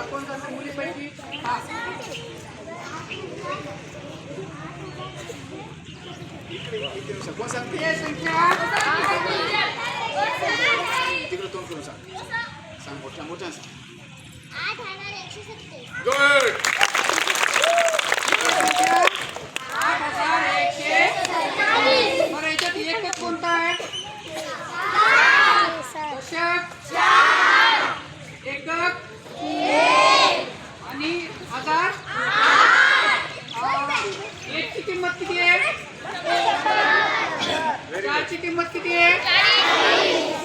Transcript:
आता कोण सांगतं मुलीपैकी हा कोण सांगते संख्या तिकडे तोंड करून सांग सांग मोठ्या मोठ्या सांग आठ एकशे गुड किंमत किती आहे?